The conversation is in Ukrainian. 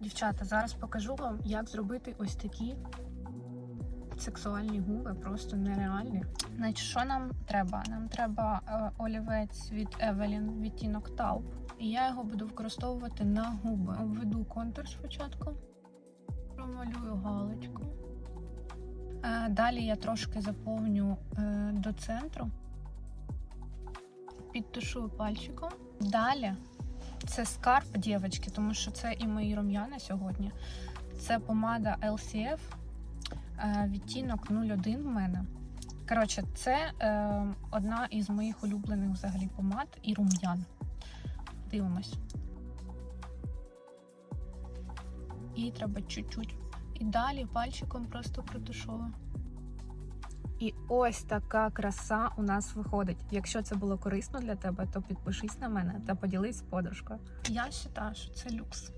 Дівчата, зараз покажу вам, як зробити ось такі сексуальні губи, просто нереальні. Значить, що нам треба? Нам треба е, олівець від Evelyn відтінок Taupe. І я його буду використовувати на губи. Обведу контур спочатку, промалюю галочку. Е, Далі я трошки заповню е, до центру, підтушую пальчиком. Далі це скарб, дівчатки, тому що це і мої рум'яна сьогодні. Це помада LCF, е, відтінок 01 в мене. Коротше, це е, одна із моїх улюблених взагалі помад і рум'ян. Дивимось. І треба чуть-чуть. І далі пальчиком просто протушовую. І ось така краса у нас виходить. Якщо це було корисно для тебе, то підпишись на мене та поділись подружкою. Я вважаю, що це люкс.